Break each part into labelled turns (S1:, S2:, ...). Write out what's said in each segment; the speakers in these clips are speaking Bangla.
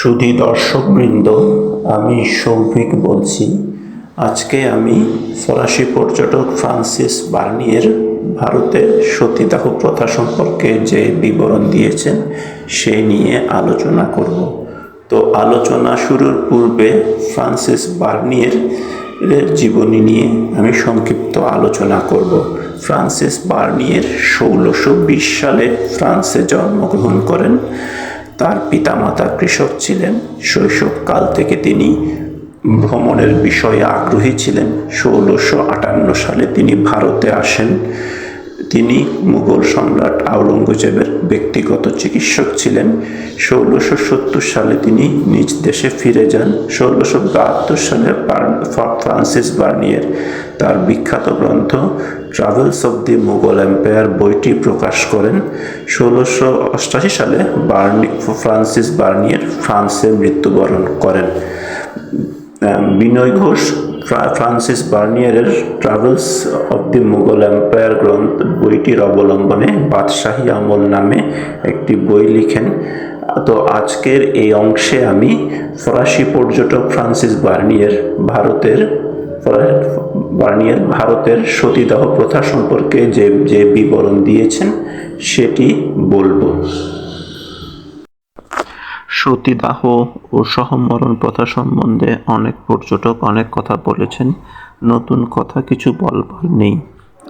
S1: সুধী দর্শকবৃন্দ, আমি সৌভিক বলছি। আজকে আমি ফরাসি পর্যটক ফ্রান্সিস বার্নিয়ের ভারতে সতীদাহ প্রথা সম্পর্কে যে বিবরণ দিয়েছেন, সে নিয়ে আলোচনা করব। তো আলোচনা শুরুর পূর্বে ফ্রান্সিস বার্নিয়ের জীবনী নিয়ে আমি সংক্ষিপ্ত আলোচনা করব। ফ্রান্সিস বার্নিয়ের ষোলোশো বিশ সালে ফ্রান্সে জন্মগ্রহণ করেন। তার পিতামাতা কৃষক ছিলেন। শৈশবকাল থেকে তিনি ভ্রমণের বিষয়ে আগ্রহী ছিলেন। ষোলোশো আটান্ন সালে তিনি ভারতে আসেন। তিনি মুঘল সম্রাট আওরঙ্গজেবের ব্যক্তিগত চিকিৎসক ছিলেন। ষোলোশো সত্তর সালে তিনি নিজ দেশে ফিরে যান। ষোলোশো বাহাত্তর সালে ফ্রান্সিস বার্নিয়ের তার বিখ্যাত গ্রন্থ Travels of the Mughal Empire বইটি প্রকাশ করেন। ষোলোশো অষ্টাশি সালে বার্নি ফ্রান্সিস বার্নিয়ের ফ্রান্সে মৃত্যুবরণ করেন। Binoy Ghosh Francis বার্নিয়ারের Travels of the Mughal Empire গ্রন্থ, বইটির অবলম্বনে বাদশাহী আমল নামে একটি বই লিখেন। তো আজকের এই অংশে আমি ফরাসি পর্যটক ফ্রান্সিস বার্নিয়ার ভারতের বার্নিয়ার ভারতের সতীদাহ প্রথা সম্পর্কে যে যে বিবরণ দিয়েছেন, সেটি বলব। সতীদাহ ও সহমরণ প্রথা সম্বন্ধে অনেক পর্যটক অনেক কথা বলেছেন। নতুন কথা কিছু বলবার নেই।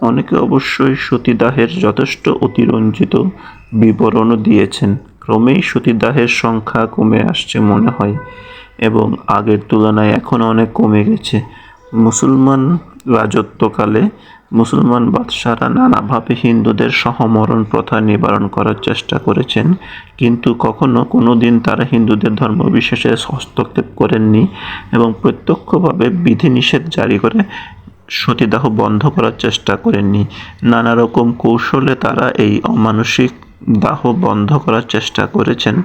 S1: অনেকে অবশ্যই সতীদাহের যথেষ্ট অতিরঞ্জিত বিবরণও দিয়েছেন। ক্রমেই সতীদাহের সংখ্যা কমে আসছে মনে হয় এবং আগের তুলনায় এখন অনেক কমে গেছে। মুসলমান রাজত্বকালে মুসলমান বাদশারা নানাভাবে হিন্দুদের সহমরণ প্রথা নিবারণ করার চেষ্টা করেছেন, কিন্তু কখনো কোনো দিন তারা হিন্দুদের ধর্মবিশেষে হস্তক্ষেপ করেননি এবং প্রত্যক্ষভাবে বিধিনিষেধ জারি করে সতীদাহ বন্ধ করার চেষ্টা করেননি। নানা রকম কৌশলে তারা এই অমানসিক দাহ বন্ধ করার চেষ্টা করেছেন।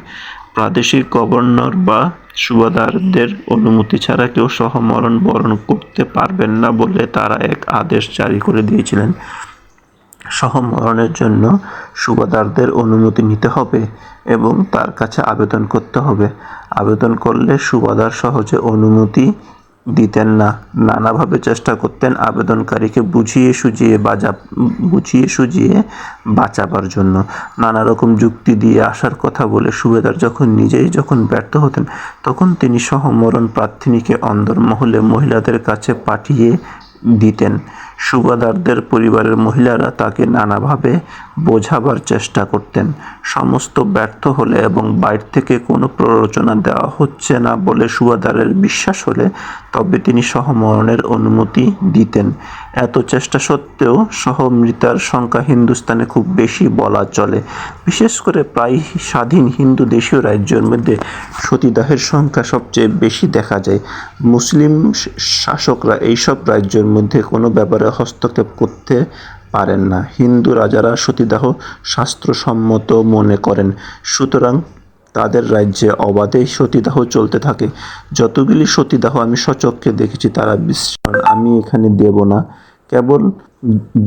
S1: প্রাদেশিক গভর্নর বা সুবাদারদের অনুমতি ছাড়া কেউ সহমরণ বরণ করতে পারবেন না বলে তারা এক আদেশ জারি করে দিয়েছিলেন। সহমরণের জন্য সুবাদারদের অনুমতি নিতে হবে এবং তার কাছে আবেদন করতে হবে। আবেদন করলে সুবাদার সহজে অনুমতি দিতেন না। নানাভাবে চেষ্টা করতেন আবেদনকারীকে বুঝিয়ে সুজিয়ে বাজা বুঝিয়ে সুজিয়ে বাঁচাবার জন্য। নানা রকম যুক্তি দিয়ে আসার কথা বলে সুবেদার যখন নিজেই যখন ব্যর্থ হতেন, তখন তিনি সহমরণ প্রার্থিনীকে অন্দরমহলে মহিলাদের কাছে পাঠিয়ে দিতেন। সুবাদারদের পরিবারের মহিলারা তাকে নানাভাবে বোঝাবার চেষ্টা করতেন। সমস্ত ব্যর্থ হলে এবং বাইর থেকে কোনো প্ররোচনা দেওয়া হচ্ছে না বলে সুবাদারের বিশ্বাস হলে তবে তিনি সহমরণের অনুমতি দিতেন। এত চেষ্টা সত্ত্বেও সহমৃতার সংখ্যা হিন্দুস্তানে খুব বেশি বলা চলে। বিশেষ করে প্রায় স্বাধীন হিন্দু দেশীয় রাজ্যের মধ্যে সতীদাহের সংখ্যা সবচেয়ে বেশি দেখা যায়। মুসলিম শাসকরা এইসব রাজ্যের মধ্যে কোনো ব্যাপারে হস্তক্ষেপ করতে পারেন না। হিন্দু রাজারা সতীদাহ শাস্ত্রসম্মত মনে করেন। সুতরাং তাদের রাজ্যে অবাধেই সতীদাহ চলতে থাকে। যতগুলি সতীদাহ আমি সচক্ষে দেখেছি, তারা বিশ্রাম। আমি এখানে দেব না। কেবল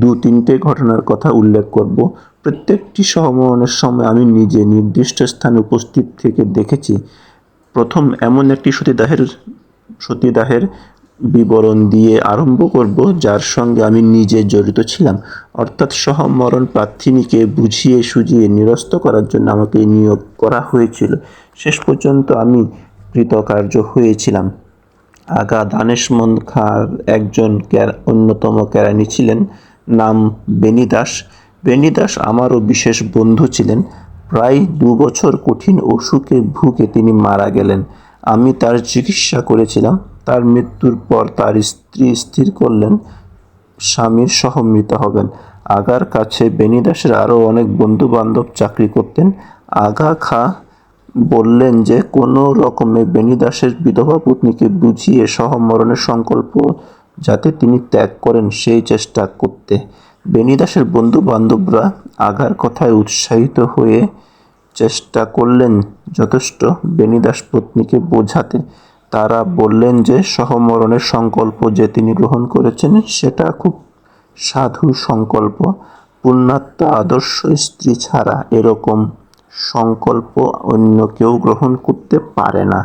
S1: দু তিনটে ঘটনার কথা উল্লেখ করব। প্রত্যেকটি সহমরণের সময় আমি নিজে নির্দিষ্ট স্থানে উপস্থিত থেকে দেখেছি। প্রথম এমন একটি সতীদাহের সতীদাহের বিবরণ দিয়ে আরম্ভ করব, যার সঙ্গে আমি নিজে জড়িত ছিলাম। অর্থাৎ সহমরণ প্রার্থিনীকে বুঝিয়ে সুঝিয়ে নিরস্ত করার জন্য আমাকে নিয়োগ করা হয়েছিল। শেষ পর্যন্ত আমি কৃতকার্য হয়েছিলাম। আগা দানেশমন্দ খাঁর একজন অন্যতম কেরানি ছিলেন, নাম বেনিদাস। বেনিদাস আমারও বিশেষ বন্ধু ছিলেন। প্রায় দু বছর কঠিন অসুখে ভুগে তিনি মারা গেলেন। আমি তার চিকিৎসা করেছিলাম। তার মৃত্যুর পর তার স্ত্রী স্থির করলেন, স্বামীর সহমৃত হবেন। আগার কাছে বেনিদাসের আরও অনেক বন্ধু বান্ধব চাকরি করতেন। আগা খা বললেন যে, কোনো রকমে বেনিদাসের বিধবা পত্নীকে বুঝিয়ে সহমরণের সংকল্প যাতে তিনি ত্যাগ করেন সেই চেষ্টা করতে। বেনিদাসের বন্ধু বান্ধবরা আগার কথায় উৎসাহিত হয়ে চেষ্টা করলেন যথেষ্ট বেনিদাস পত্নীকে বোঝাতে। তারা বললেন যে সহমরণের সংকল্প যে তিনি গ্রহণ করেছেন, সেটা খুব সাধু সংকল্প। পুণ্যাত্মা আদর্শ স্ত্রী ছাড়া এরকম সংকল্প অন্য কেউ গ্রহণ করতে পারে না।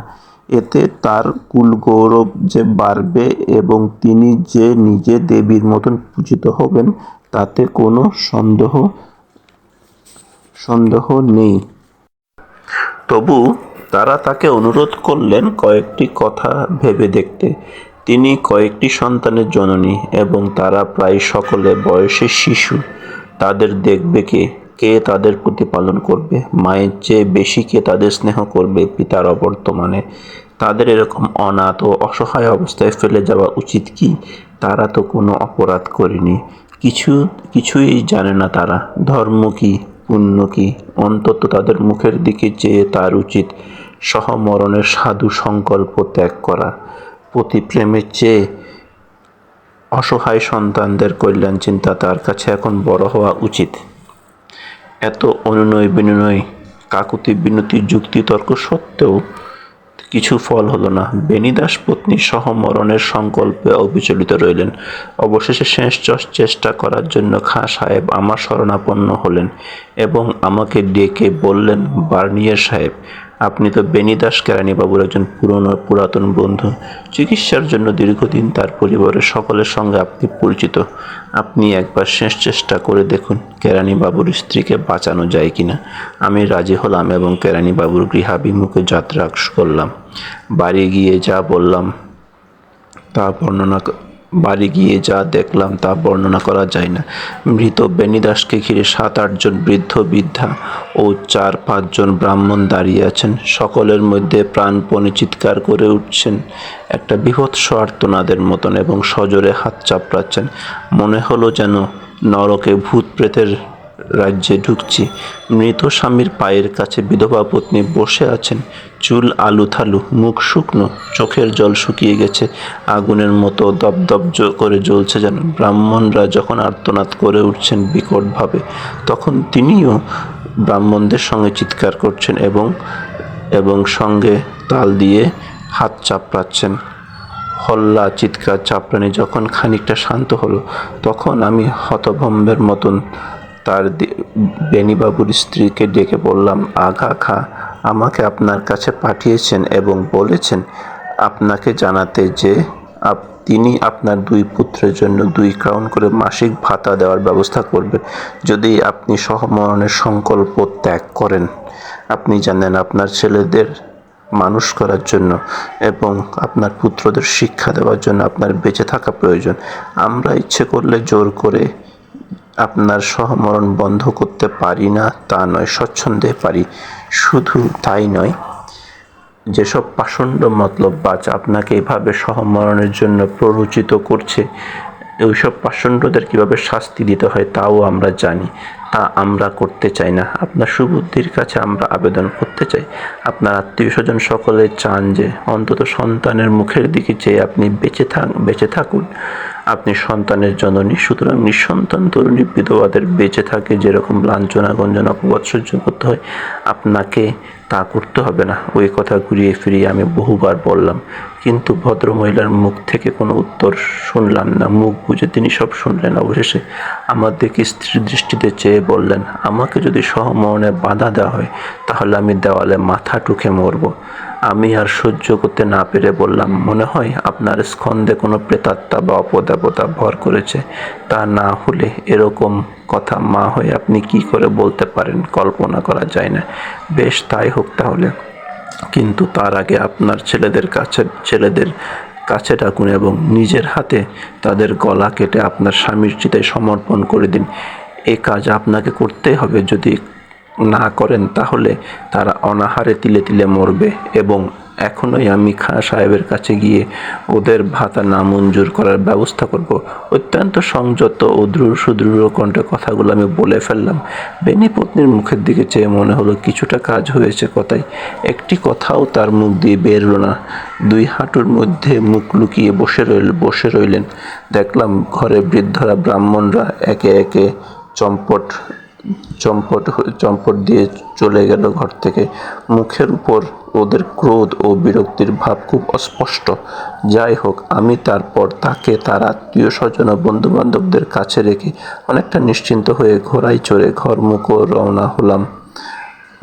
S1: এতে তার কুলগৌরব যে বাড়বে এবং তিনি যে নিজে দেবীর মতন পূজিত হবেন, তাতে কোনো সন্দেহ সন্দেহ নেই। তবু তারা তাকে অনুরোধ করলেন কয়েকটি কথা ভেবে দেখতে। তিনি কয়েকটি সন্তানের জননী এবং তারা প্রায় সকলে বয়সে শিশু। তাদের দেখবে কে? কে তাদের প্রতিপালন করবে? মায়ের চেয়ে বেশি কে তাদের স্নেহ করবে পিতার অবর্তমানে? তাদের এরকম অনাথ ও অসহায় অবস্থায় ফেলে যাওয়া উচিত কি? তারা তো কোনো অপরাধ করেনি। কিছু, কিছুই জানে না তারা। ধর্ম কি, পুণ্য কি? অন্তত তাদের মুখের দিকে চেয়ে তার উচিত সহমরণের সাধু সংকল্প ত্যাগ করা। প্রতিপ্রেমের চেয়ে অসহায় সন্তানদের কল্যাণ চিন্তা তার কাছে এখন বড় হওয়া উচিত। এত অনুনয় বিনয়, কাকুতি বিনতি যুক্তিতর্ক সত্ত্বেও কিছু ফল হলো না। বেনিদাস পত্নী সহমরণের সংকল্পে অবিচলিত রইলেন। অবশেষে শেষ চষ- চেষ্টা করার জন্য খাঁ সাহেব আমার শরণাপন্ন হলেন এবং আমাকে ডেকে বললেন, বার্নিয়ার সাহেব আপনি তো বেনিদাস কেরানীবাবুর একজন পুরনো পুরাতন বন্ধু। চিকিৎসার জন্য দীর্ঘদিন তার পরিবারের সকলের সঙ্গে আপনি পরিচিত। আপনি একবার শেষ চেষ্টা করে দেখুন কেরানীবাবুর স্ত্রীকে বাঁচানো যায় কিনা। আমি রাজি হলাম এবং কেরানীবাবুর গৃহাভিমুখে যাত্রা করলাম। বাড়ি গিয়ে যা বললাম তা বর্ণনা বাড়ি গিয়ে যা দেখলাম তা বর্ণনা করা যায় না। মৃত বেনিদাসকে ঘিরে সাত আটজন বৃদ্ধ, বৃদ্ধা ও চার পাঁচজন ব্রাহ্মণ দাঁড়িয়ে আছেন। সকলের মধ্যে প্রাণপণে চিৎকার করে উঠছেন। একটা বিভৎস আর্তনাদের মতন এবং সজোরে হাত চাপড়াচ্ছেন। মনে হলো যেন নরকে ভূত প্রেতের রাজ্যে ঢুকছি। মৃত স্বামীর পায়ের কাছে বিধবা পত্নী বসে আছেন। চুল আলু থালু মুখ শুকনো, চোখের জল শুকিয়ে গেছে। আগুনের মতো দপদপ করে জ্বলছে যেন। ব্রাহ্মণরা যখন আর্তনাদ করে উঠছেন বিকটভাবে, তখন তিনিও ব্রাহ্মণদের সঙ্গে চিৎকার করছেন এবং এবং সঙ্গে তাল দিয়ে হাত চাপড়াচ্ছেন। হল্লা, চিৎকার, চাপড়ানি যখন খানিকটা শান্ত হলো, তখন আমি হতভম্বের মতন তার বেণীবাবুর স্ত্রীকে ডেকে বললাম, আঘা খা, আমাকে আপনার কাছে পাঠিয়েছেন এবং বলেছেন আপনাকে জানাতে যে তিনি আপনার দুই পুত্রের জন্য দুই ক্রাউন করে মাসিক ভাতা দেওয়ার ব্যবস্থা করবেন যদি আপনি সহমরণের সংকল্প ত্যাগ করেন, আপনি জানেন আপনার ছেলেদের মানুষ করার জন্য এবং আপনার পুত্রদের শিক্ষা দেওয়ার জন্য আপনার বেঁচে থাকা প্রয়োজন। আমরা ইচ্ছে করলে জোর করে আপনার সহমরণ বন্ধ করতে পারি না, তা নয়, স্বচ্ছন্দে পারি। শুধু তাই নয়, যেসব পাষণ্ড মতলববাজ আপনাকে এভাবে সহমরণের জন্য প্ররোচিত করছে, ওইসব পাষণ্ডদের কীভাবে শাস্তি দিতে হয় তাও আমরা জানি। তা আমরা করতে চাই না। আপনার সুবুদ্ধির কাছে আমরা আবেদন করতে চাই। আপনার আত্মীয় স্বজন সকলে চান যে অন্তত সন্তানের মুখের দিকে চেয়ে আপনি বেঁচে থাক, বেঁচে থাকুন। আপনি সন্তানের জননী, সুতরাং নিঃসন্তান তরুণী বিধবাদের বেঁচে থাকে যেরকম লাঞ্ছনা, গঞ্জনা, অপবাদ সহ্য করতে হয়, আপনাকে তা করতে হবে না। ওই কথা ঘুরিয়ে ফিরিয়ে আমি বহুবার বললাম। কিন্তু ভদ্রমহিলার মুখ থেকে কোনো উত্তর শুনলাম না। মুখ বুঝে তিনি সব শুনলেন। অবশেষে আমার দিকে স্ত্রীর দৃষ্টিতে চেয়ে বললেন, আমাকে যদি সহমরণে বাধা দেওয়া হয়, তাহলে আমি দেওয়ালে মাথা টুকে মরবো। আমি আর সহ্য করতে না পেরে বললাম, মনে হয় আপনার স্কন্ধে কোনো প্রেতাত্মা বা অপদেবতা ভর করেছে। তা না হলে এরকম কথা মা হয়ে আপনি কি করে বলতে পারেন? কল্পনা করা যায় না। বেশ, তাই হোক তাহলে। কিন্তু তার আগে আপনার ছেলেদের কাছে ছেলেদের কাছে ডাকুন এবং নিজের হাতে তাদের গলা কেটে আপনার স্বামীর চিতায় সমর্পণ করে দিন। এ কাজ আপনাকে করতেই হবে। যদি করেন, তাহলে তারা অনাহারে তিলে তিলে মরবে এবং এখনই আমি খাঁ সাহেবের কাছে গিয়ে ওদের ভাতা নামঞ্জুর করার ব্যবস্থা করব। অত্যন্ত সংযত ও দৃঢ় সুদৃঢ় কণ্ঠে কথাগুলো আমি বলে ফেললাম। বেনি পত্নীর মুখের দিকে চেয়ে মনে হলো কিছুটা কাজ হয়েছে কথাই একটি কথাও তার মুখ দিয়ে বেরলো না। দুই হাঁটুর মধ্যে মুখ লুকিয়ে বসে রইল, বসে রইলেন। দেখলাম ঘরে বৃদ্ধরা ব্রাহ্মণরা একে একে চম্পট চম্পট চম্পট দিয়ে চলে গেল ঘর থেকে। মুখের উপর ওদের ক্রোধ ও বিরক্তির ভাব খুব অস্পষ্ট। যাই হোক, আমি তারপর তাকে তার আত্মীয় স্বজন ও বন্ধুবান্ধবদের কাছে রেখে অনেকটা নিশ্চিন্ত হয়ে ঘোড়ায় চড়ে ঘর মুখ রওনা হলাম।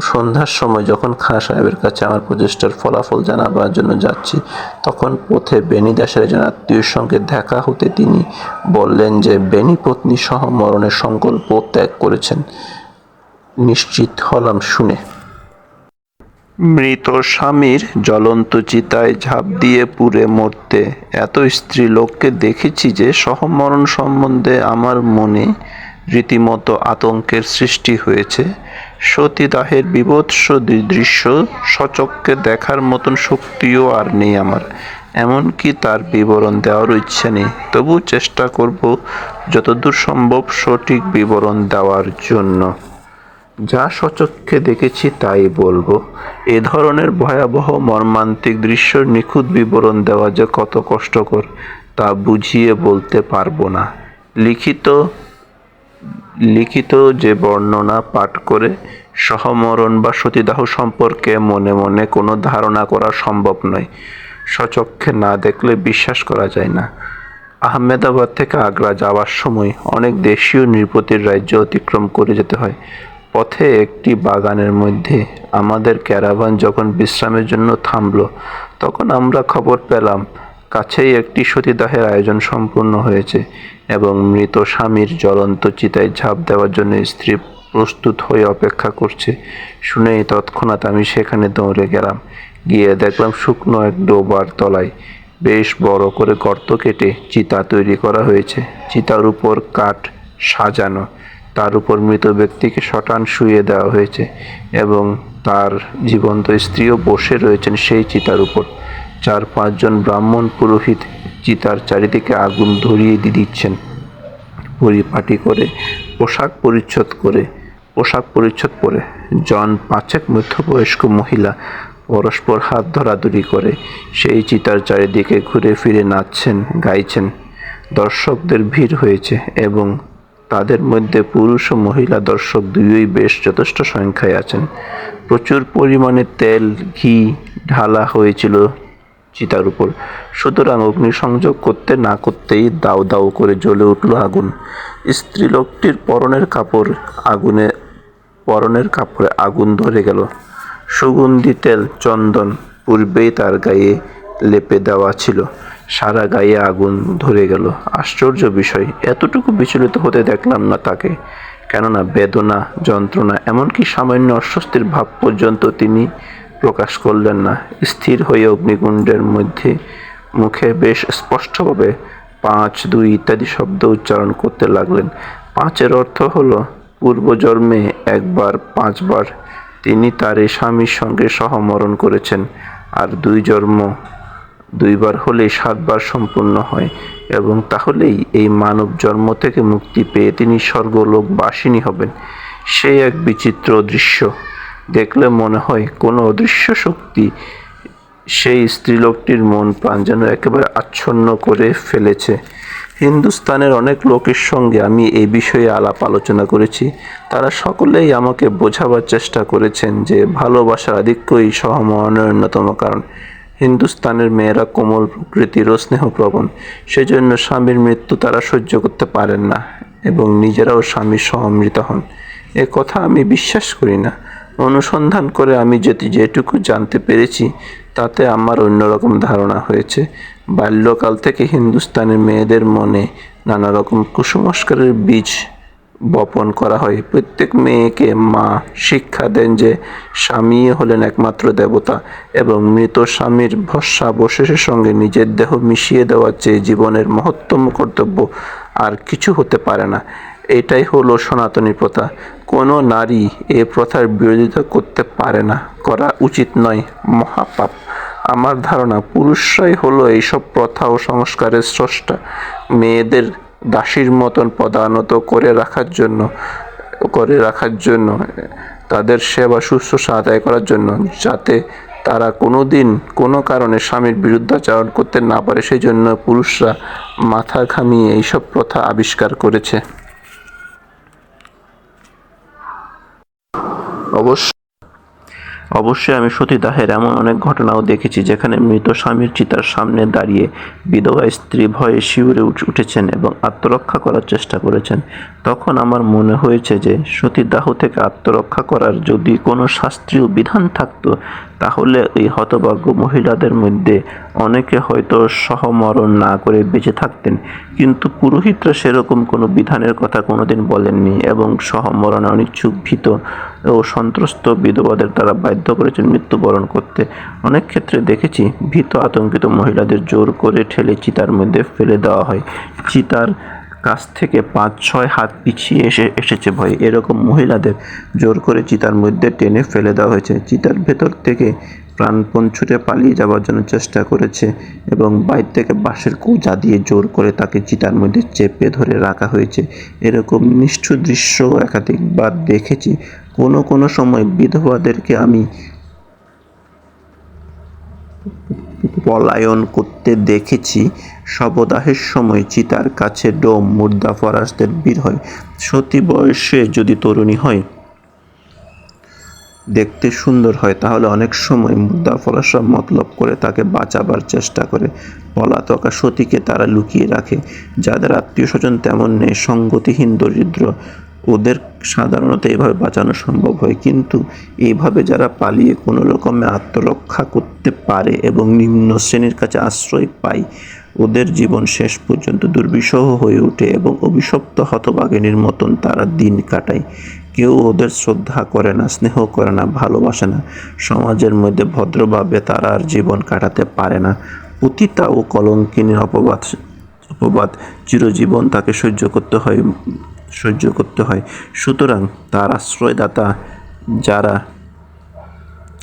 S1: সন্ধ্যার সময় যখন খাঁ সাহেবের কাছে আমার প্রচেষ্টার ফলাফল জানাবার জন্য যাচ্ছি, তখন পথে বেনি দাসের একজন আত্মীয়র সঙ্গে দেখা হতে তিনি বললেন যে বেনি পত্নী সহ মরণের সংকল্প ত্যাগ করেছেন। নিশ্চিত হলাম, শুনে। মৃত স্বামীর জ্বলন্ত চিতায় ঝাঁপ দিয়ে পুড়ে মরতে এত স্ত্রী লোককে দেখেছি যে, সহমরণ সম্বন্ধে আমার মনে রীতিমতো আতঙ্কের সৃষ্টি হয়েছে। সতীদাহের বিভৎস দৃশ্য সচক্ষে দেখার মতন শক্তিও আর নেই আমার। এমনকি তার বিবরণ দেওয়ারও ইচ্ছে নেই। তবু চেষ্টা করব যতদূর সম্ভব সঠিক বিবরণ দেওয়ার জন্য। যা সচক্ষে দেখেছি তাই বলব। এ ধরনের ভয়াবহ মর্মান্তিক দৃশ্যের নিখুঁত বিবরণ দেওয়া যে কত কষ্টকর, তা বুঝিয়ে বলতে পারব না। লিখিত লিখিত যে বর্ণনা পাঠ করে সহমরণ বা সতীদাহ সম্পর্কে মনে মনে কোনো ধারণা করা সম্ভব নয়। সচক্ষে না দেখলে বিশ্বাস করা যায় না। আহমেদাবাদ থেকে আগ্রা যাওয়ার সময় অনেক দেশীয় নৃপতির রাজ্য অতিক্রম করে যেতে হয়। পথে একটি বাগানের মধ্যে আমাদের ক্যারাভান যখন বিশ্রামের জন্য থামলো, তখন আমরা খবর পেলাম কাছেই একটি সতীদাহের আয়োজন সম্পূর্ণ হয়েছে এবং মৃত স্বামীর জ্বলন্ত চিতায় ঝাঁপ দেওয়ার জন্য স্ত্রী প্রস্তুত হয়ে অপেক্ষা করছে। শুনেই তৎক্ষণাৎ আমি সেখানে দৌড়ে গেলাম। গিয়ে দেখলাম শুকনো এক ডোবার তলায় বেশ বড় করে গর্ত কেটে চিতা তৈরি করা হয়েছে। চিতার উপর কাঠ সাজানো, তার উপর মৃত ব্যক্তিকে শটান শুয়ে দেওয়া হয়েছে এবং তার জীবন্ত স্ত্রীও বসে রয়েছেন সেই চিতার উপর। চার পাঁচজন ব্রাহ্মণ পুরোহিত চিতার চারিদিকে আগুন ধরিয়ে দিয়ে দিচ্ছেন। পরিপাটি করে, পোশাক পরিচ্ছদ করে, পোশাক পরিচ্ছদ পরে। জন পাঁচেক মধ্যবয়স্ক মহিলা পরস্পর হাত ধরাধরি করে, সেই চিতার চারিদিকে ঘুরে ফিরে নাচছেন, গাইছেন। দর্শকদের ভিড় হয়েছে এবং তাদের মধ্যে পুরুষ ও মহিলা দর্শক দুইই বেশ যথেষ্ট সংখ্যায় আছেন। প্রচুর পরিমাণে তেল, ঘি ঢালা হয়েছিল চিতার উপর। সুতরাং অগ্নিসংযোগ করতে না করতেই দাউ দাউ করে জ্বলে উঠল আগুন। স্ত্রীলোকটির পরনের কাপড় আগুনে পরনের কাপড়ে আগুন ধরে গেল। সুগন্ধি তেল, চন্দন পূর্বেই তার গায়ে লেপে দেওয়া ছিল। সারা গায়ে আগুন ধরে গেল। আশ্চর্য বিষয়, এতটুকু বিচলিত হতে দেখলাম না তাকে। কেননা বেদনা, যন্ত্রণা, এমনকি সামান্য অস্বস্তির ভাব পর্যন্ত তিনি প্রকাশ করলেন না। স্থির হয়ে অগ্নিকুণ্ডের মধ্যে মুখে বেশ স্পষ্টভাবে পাঁচ, দুই ইত্যাদি শব্দ উচ্চারণ করতে লাগলেন। পাঁচের অর্থ হলো, পূর্বজন্মে একবার, পাঁচবার তিনি তার এই স্বামীর সঙ্গে সহমরণ করেছেন আর দুই জন্ম, দুইবার হলেই সাতবার সম্পূর্ণ হয় এবং তাহলেই এই মানব জন্ম থেকে মুক্তি পেয়ে তিনি স্বর্গলোক বাসিনী হবেন। সেই এক বিচিত্র দৃশ্য। দেখলে মনে হয় কোনো অদৃশ্য শক্তি সেই স্ত্রীলোকটির মন প্রাণ যেন একেবারে আচ্ছন্ন করে ফেলেছে। হিন্দুস্তানের অনেক লোকের সঙ্গে আমি এই বিষয়ে আলাপ আলোচনা করেছি। তারা সকলেই আমাকে বোঝাবার চেষ্টা করেছেন যে ভালোবাসার আধিক্যই সহমরণের অন্যতম কারণ। হিন্দুস্তানের মেয়েরা কোমল প্রকৃতির ও স্নেহপ্রবণ। সেজন্য স্বামীর মৃত্যু তারা সহ্য করতে পারেন না এবং নিজেরাও স্বামীর সহমৃত হন। এ কথা আমি বিশ্বাস করি না। অনুসন্ধান করে আমি যেটি যেটুকু জানতে পেরেছি, তাতে আমার অন্যরকম ধারণা হয়েছে। বাল্যকাল থেকে হিন্দুস্তানের মেয়েদের মনে নানা রকম কুসংস্কারের বীজ বপন করা হয়। প্রত্যেক মেয়েকে মা শিক্ষা দেন যে স্বামী হলেন একমাত্র দেবতা এবং মৃত স্বামীর ভস্মাবশেষের সঙ্গে নিজের দেহ মিশিয়ে দেওয়ার চেয়ে জীবনের মহত্তম কর্তব্য আর কিছু হতে পারে না। এটাই হলো সনাতনী প্রথা। কোনো নারী এ প্রথার বিরোধিতা করতে পারে না, করা উচিত নয়। মহাপাপ। আমার ধারণা, পুরুষরাই হলো এইসব প্রথা ও সংস্কারের স্রষ্টা। মেয়েদের দাসীর মতন পদানত করে রাখার জন্য, করে রাখার জন্য, তাদের সেবা শুশ্রূষা আদায় করার জন্য, যাতে তারা কোনো দিন কোনো কারণে স্বামীর বিরুদ্ধাচারণ করতে না পারে সেই জন্য পুরুষরা মাথা ঘামিয়ে এইসব প্রথা আবিষ্কার করেছে। অবশ্য, অবশ্যই আমি সতীদাহের এমন অনেক ঘটনাও দেখেছি যেখানে মৃত স্বামীর চিতার সামনে দাঁড়িয়ে বিধবা স্ত্রী ভয়ে শিউরে উঠ- উঠেছেন এবং আত্মরক্ষা করার চেষ্টা করেছেন। তখন আমার মনে হয়েছে যে সতীদাহ থেকে আত্মরক্ষা করার যদি কোনো শাস্ত্রীয় বিধান থাকতো, তাহলে এই হতভাগ্য মহিলাদের মধ্যে অনেকে হয়তো সহমরণ না করে বেঁচে থাকতেন। কিন্তু পুরোহিতরা সেরকম কোনো বিধানের কথা কোনোদিন বলেননি এবং সহমরণে অনিচ্ছুক ভীত ও সন্ত্রস্ত বিধবাদের তারা বাধ্য করেছেন মৃত্যুবরণ করতে। অনেক ক্ষেত্রে দেখেছি ভীত আতঙ্কিত মহিলাদের জোর করে ঠেলে চিতার মধ্যে ফেলে দেওয়া হয়। চিতার কাছ থেকে পাঁচ, ছয় হাত পিছিয়ে এসে এসেছে ভয়। এরকম মহিলাদের জোর করে চিতার মধ্যে টেনে ফেলে দেওয়া হয়েছে। চিতার ভেতর থেকে প্রাণপণ ছুটে পালিয়ে যাওয়ার জন্য চেষ্টা করেছে এবং বাইর থেকে বাঁশের কুজা দিয়ে জোর করে তাকে চিতার মধ্যে চেপে ধরে রাখা হয়েছে। এরকম নিষ্ঠুর দৃশ্য একাধিকবার দেখেছি। কোনো কোনো সময় বিধবাদেরকে আমি পলায়ন করতে দেখেছি। শবদাহের সময় চিতার কাছে ডোম, মুর্দা, ফরাসদের বীর হয়। সতী বয়সে যদি তরুণী হয় দেখতে সুন্দর হয়, তাহলে অনেক সময় মুর্দা ফরাসরা মতলব করে তাকে বাঁচাবার চেষ্টা করে। পলাতকা সতীকে তারা লুকিয়ে রাখে। যাদের আত্মীয় স্বজন তেমন নেই, সঙ্গতিহীন, দরিদ্র, ওদের সাধারণত এভাবে বাঁচানো সম্ভব হয়। কিন্তু এইভাবে যারা পালিয়ে কোনো রকমে আত্মরক্ষা করতে পারে এবং নিম্ন শ্রেণির কাছে আশ্রয় পায়, ওদের জীবন শেষ পর্যন্ত দুর্বিষহ হয়ে ওঠে এবং অভিশপ্ত হতভাগিনীর মতন তারা দিন কাটায়। কেউ ওদের শ্রদ্ধা করে না, স্নেহ করে না, ভালোবাসে না। সমাজের মধ্যে ভদ্রভাবে তারা আর জীবন কাটাতে পারে না। পতিতা ও কলঙ্কিনীর অপবাদ অপবাদ চিরজীবন তাকে সহ্য করতে হয়, সহ্য করতে হয়। সুতরাং তার আশ্রয়দাতা যারা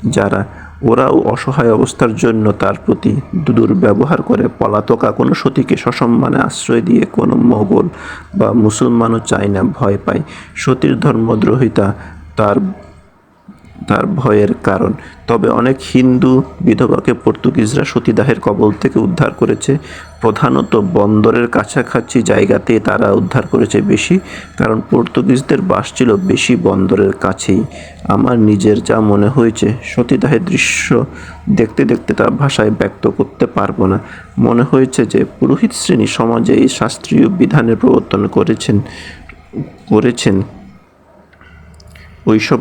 S1: যারা ওরাও অসহায় অবস্থার জন্য তার প্রতি দুদুর ব্যবহার করে পলাতকা কোনো সতীকে সসম্মানে আশ্রয় দিয়ে কোনো মোগল বা মুসলমানও চায় না, ভয় পায়। সতীর ধর্মদ্রোহিতা তার তার ভয়ের কারণ। তবে অনেক হিন্দু বিধবাকে পর্তুগিজরা সতীদাহের কবল থেকে উদ্ধার করেছে। প্রধানত বন্দরের কাছাকাছি জায়গাতে তারা উদ্ধার করেছে বেশি, কারণ পর্তুগিজদের বাস ছিল বেশি বন্দরের কাছেই। আমার নিজের যা মনে হয়েছে, সতীদাহের দৃশ্য দেখতে দেখতে তার ভাষায় ব্যক্ত করতে পারব না। মনে হয়েছে যে পুরোহিত শ্রেণি সমাজে এই শাস্ত্রীয় বিধানের প্রবর্তন করেছেন করেছেন। ওইসব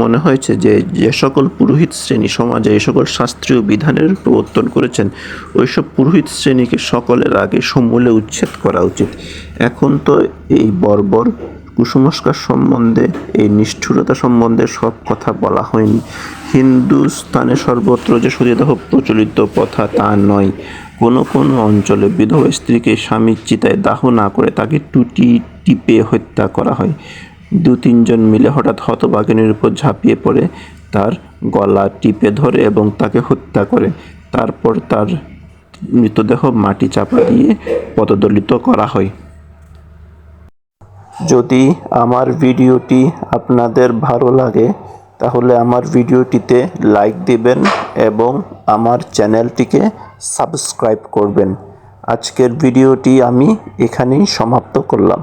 S1: মনে হয়েছে যে যে সকল পুরোহিত শ্রেণি সমাজে এই সকল শাস্ত্রীয় বিধানের প্রবর্তন করেছেন, ওইসব পুরোহিত শ্রেণীকে সকলের আগে সমূলে উচ্ছেদ করা উচিত। এখন তো এই বর্বর কুসংস্কার সম্বন্ধে, এই নিষ্ঠুরতা সম্বন্ধে সব কথা বলা হয়নি। হিন্দুস্তানে সর্বত্র যে সতীদাহ প্রচলিত কথা তা নয়। কোনো কোনো অঞ্চলে বিধবা স্ত্রীকে স্বামীর চিতায় দাহ না করে তাকে টুটি টিপে হত্যা করা হয়। দু তিনজন মিলে হঠাৎ হতবাগিনীর উপর ঝাঁপিয়ে পড়ে, তার গলা টিপে ধরে এবং তাকে হত্যা করে। তারপর তার মৃতদেহ মাটি চাপা দিয়ে পদদলিত করা হয়। যদি আমার ভিডিওটি আপনাদের ভালো লাগে, তাহলে আমার ভিডিওটিতে লাইক দিবেন এবং আমার চ্যানেলটিকে সাবস্ক্রাইব করবেন। আজকের ভিডিওটি আমি এখানেই সমাপ্ত করলাম।